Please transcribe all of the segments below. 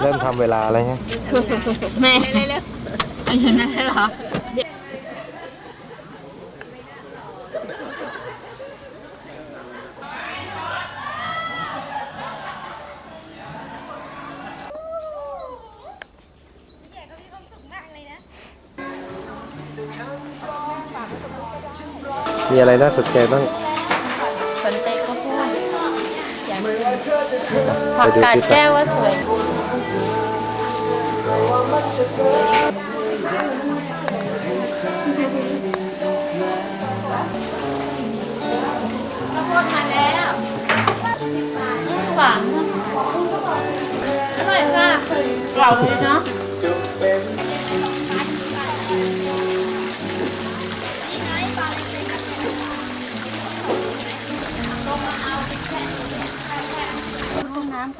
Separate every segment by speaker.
Speaker 1: เริ่มทำเวลาอะไรเงี้ย
Speaker 2: แม่เร็วๆเอาอย่างนั้นเหรอ
Speaker 1: มีอะไรน่าสนใจบ้าง
Speaker 2: สนใจข้าวโพดอยากกิน
Speaker 1: ไป
Speaker 2: ผัก
Speaker 1: ดู
Speaker 2: กาด
Speaker 1: คลิป
Speaker 2: แก้วว่าสวย หวานอร่อยค่ะกรอบเลยเนาะ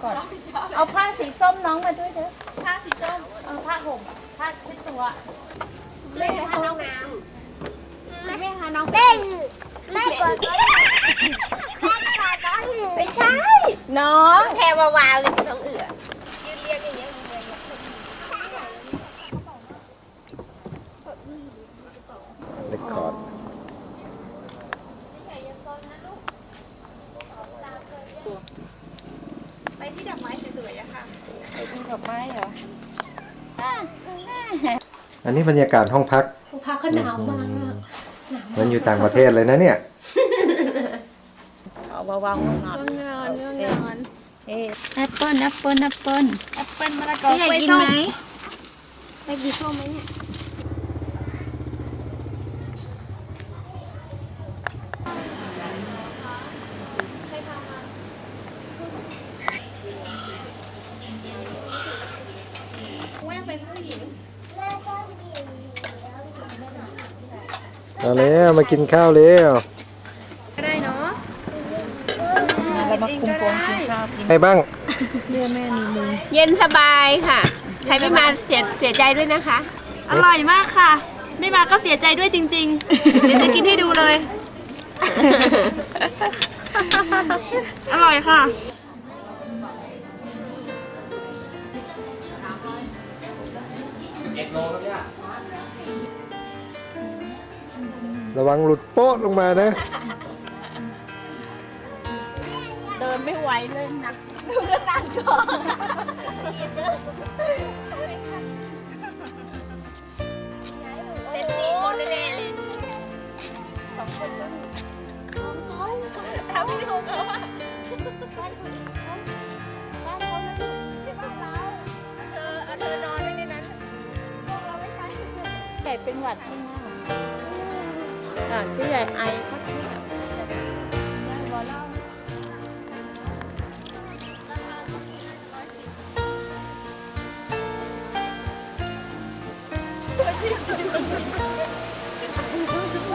Speaker 2: ก่อน เอาผ้าสีส้มน้องมาด้วยเด้อผ้าสีส้มเอาผ้าห่มผ้าเช็ดตัวไม่ใช่ผ้าน้องน้ำไม่หาน้อง
Speaker 3: แม่แม่กดก็แม่กดก็หือ
Speaker 2: ไม่ใช่ น้อง
Speaker 3: แค่วาวๆเลยท้องเอือยืนเรียงอย่างเงี้ย
Speaker 1: เรคคอร์ด
Speaker 3: ไปที่ดอกไม้สวยๆอะค่ะ
Speaker 2: ไปดูดอกไม้เหรอ
Speaker 1: อันนี้บรรยากาศห้องพัก
Speaker 3: พักก็หนาวมาก
Speaker 1: เหมันอยู่ต่างประเทศเลยนะเนี่ย
Speaker 2: เอาวางๆนอน
Speaker 3: เงินเงินเงิน
Speaker 2: เอ๊ะแอปเปิ้ลแอปเปิ้ลแอปเปิ้ล
Speaker 3: แอปเปิ้ลมะละกอ
Speaker 2: พี่อยาก
Speaker 3: กล้วย
Speaker 2: กิน
Speaker 3: ส้ม
Speaker 2: ไหม
Speaker 3: อยากกินส้มไหมเนี่ย
Speaker 1: เอาแล้วมากินข้าวเร็ว
Speaker 3: ก็ได้เนาะ
Speaker 2: เรามาคุมโปงกินข้าวกิน
Speaker 1: ให้บ้าง
Speaker 3: เย็นสบายค่ะ ใครไม่มาเสียเสียใจด้วยนะคะ
Speaker 4: อร่อยมากค่ะ ไม่มาก็เสียใจด้วยจริง ๆ เดี๋ยวจะกินให้ดูเลย อร่อยค่ะ
Speaker 1: ระวังหลุดโป๊ะลงมานะ
Speaker 3: เดินไม่ไหวเลยหนักดูกระตังก่อนเต็มที่คนแน่ๆเลยสองคนต้องทำไม่ถูกแล้วอะบ้านเขาบ้านเขามันที่บ้านเราเอาเธอเอาเธอนอนไว้ในนั้นพวกเราไม่ใช่
Speaker 2: ใหญ่เป็นหวัดข้างหน้า อะที่ใหญ่ไอพักที่ยว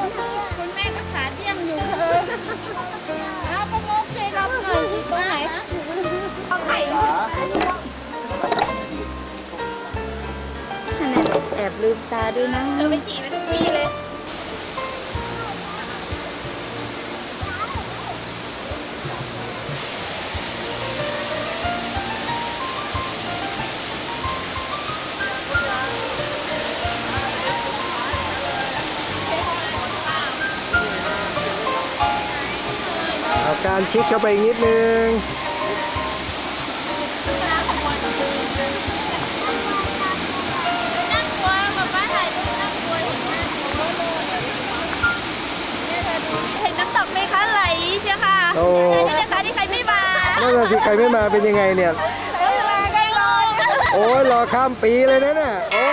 Speaker 2: บ
Speaker 3: คุณแม่ก็ขาเที่ยงอยู่เธอเอาประมกช่วยรับหน่อยสิตรงไหนตรงไหน
Speaker 2: ฉันแอบลืมตาด้วยนะ
Speaker 3: เธอไปฉี่มาทุกที่เลย
Speaker 1: อาการชิดเข้าไปอีกนิดนึง
Speaker 3: นั่งกลัวมาป้าถ่ายรูปนั่งกลัวอย่างนี้
Speaker 4: เห็นน้ำตกไหมคะไหลเชียวค่ะ
Speaker 1: โอ้
Speaker 4: นี่นะคะที่ใครไม่มา
Speaker 1: นั่นน่ะสิใครไม่มาเป็นยังไงเนี่ย
Speaker 3: มาได้ลง
Speaker 1: โอ้ยรอข้ามปีเลยนะเนี่ยโอ้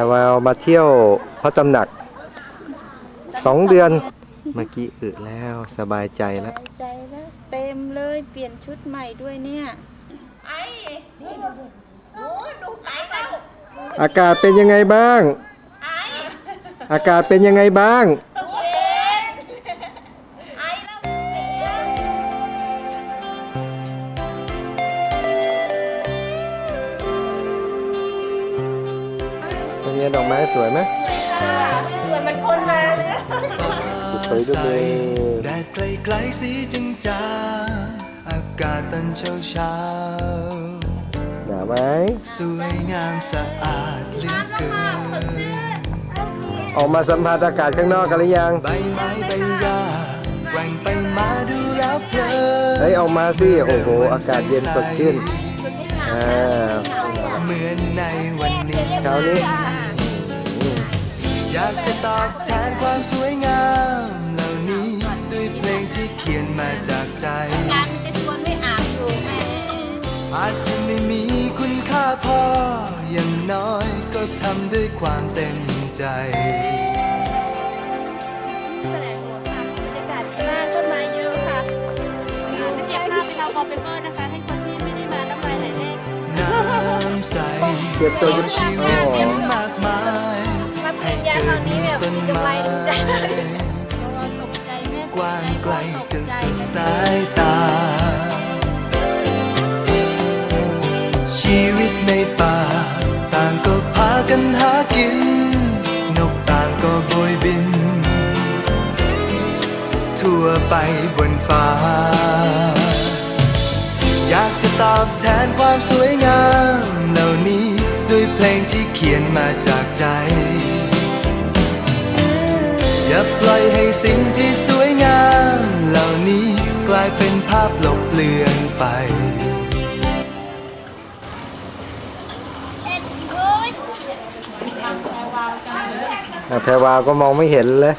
Speaker 2: แต่
Speaker 1: ว่ามาเที่ยวพระตำหนักสองเดือน เมื่อกี้อึแล้วสบายใจแล้ว
Speaker 2: ใจแล้วเต็มเลยเปลี่ยนชุดใหม่ด้วยเนี่ย
Speaker 1: อากาศเป็นยังไงบ้าง อากาศเป็นยังไงบ้าง เป็นไงดอกไม้สวยไหม
Speaker 3: สวยมันคนมาเลย
Speaker 1: สวยด้วยมือ
Speaker 5: แดดไกลๆสีจจางอากาศตอนเช้าเช้า
Speaker 1: หนาวไหม
Speaker 5: สวยงามสะอาดเหลือเกิน
Speaker 1: ออกมาสัมผัสอากาศข้างนอกกันหรือยัง
Speaker 5: ใบไม้ใบหญ้าแกว่งไปมาดูแล้วเพลิน
Speaker 1: เฮ้ยออกมาสิโอ้โหอากาศเย็นสดชื่นอ่า
Speaker 5: เหมือนในวันนี้
Speaker 1: เช้านี้
Speaker 5: อยากจะตอบแทนความสวยงามเหล่านี้ด้วยเพลงที่เขียนมาจากใจ
Speaker 2: การมันจะชวนไม่อาบอยู่แม่
Speaker 5: อาจจะไม่มีคุณค่าพอ อย่างน้อยก็ทำด้วยความเต็มใจ
Speaker 4: แสดงหัวค่ะบรรยากาศดีมากต้นไม้เยอะค่ะอาจจะเก็บภาพไปทำวอลเปเปอร์นะคะ ให้คนที่ไม่ได้มาน้ำลายไหลแน่
Speaker 5: น้ำใส
Speaker 1: เก็บตัวอยู่
Speaker 5: ชี
Speaker 1: อ๋
Speaker 5: วิต
Speaker 1: อ
Speaker 5: มาก มาย
Speaker 3: มาปริญญาคราวนี้แบบมีกำไรดีใจ
Speaker 2: เราตกใจแม่
Speaker 5: กว้างไกลจนสุดสายตา ชีวิตในป่า ต่างก็พากันหากิน นกต่างก็โบยบิน ทั่วไปบนฟ้า อยากจะตอบแทนความสวยงาม ย่าปล่อยให้สิ่งที่สวยงาม เหล่านี้กลายเป็นภาพลบเลือนไป
Speaker 1: อะแพรวาก็มองไม่เห็นเลย